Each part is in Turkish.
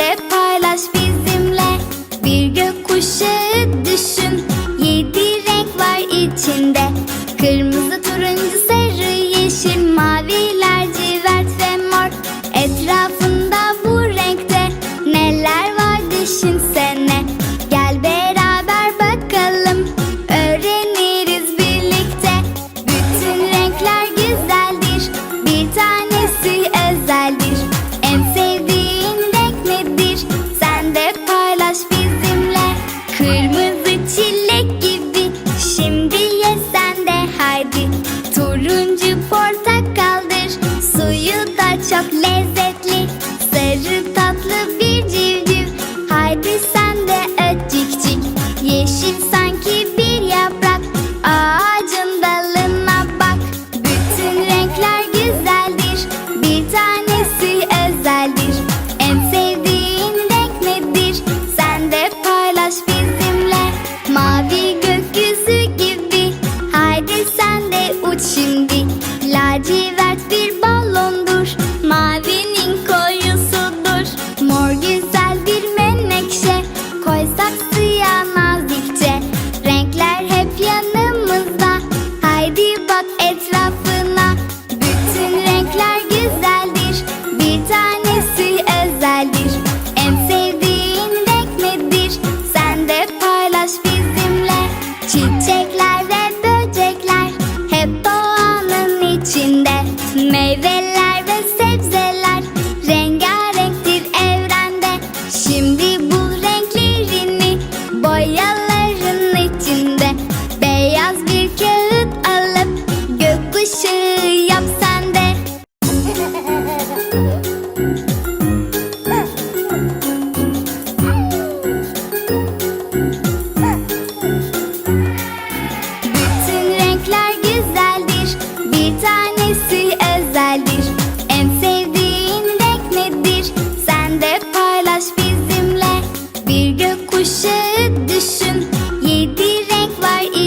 de paylaş bizimle. Bir gökkuşağı düşün. Yedi renk var içinde. Kırmızı, turuncu, sarı, yeşil, mavi, lacivert ve mor. Etrafında bu renkte neler var düşünsene. Gel beraber bakalım. Öğreniriz birlikte. Bütün renkler güzeldir. Bir tane Sert bir bak Şimdi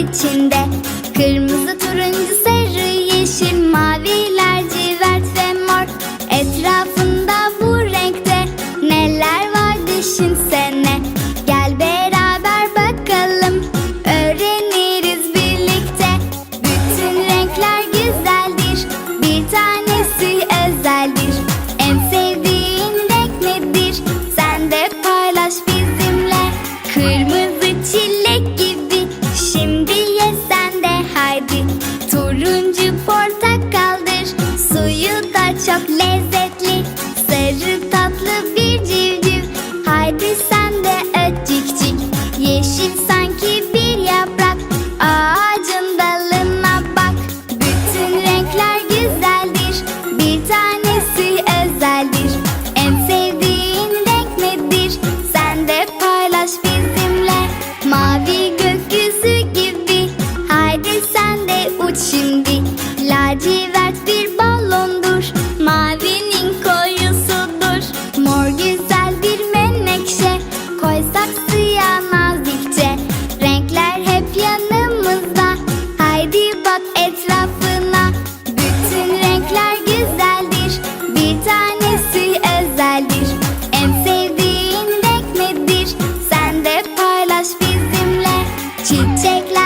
içinde. Kırmızı, turuncu, sarı, yeşil, mavi, lacivert ve mor. Etrafında bu renkte neler çok lezzetli Sarı tatlı bir civciv. Haydi sen de öt cik. Yeşil sanki bir yaprak. Ağacın dalına bak. Bütün renkler güzeldir. Bir tanesi özeldir. En sevdiğin renk nedir? Sen de paylaş bizimle. Mavi gökyüzü gibi. Haydi sen de uç şimdi. Lacivert to take life.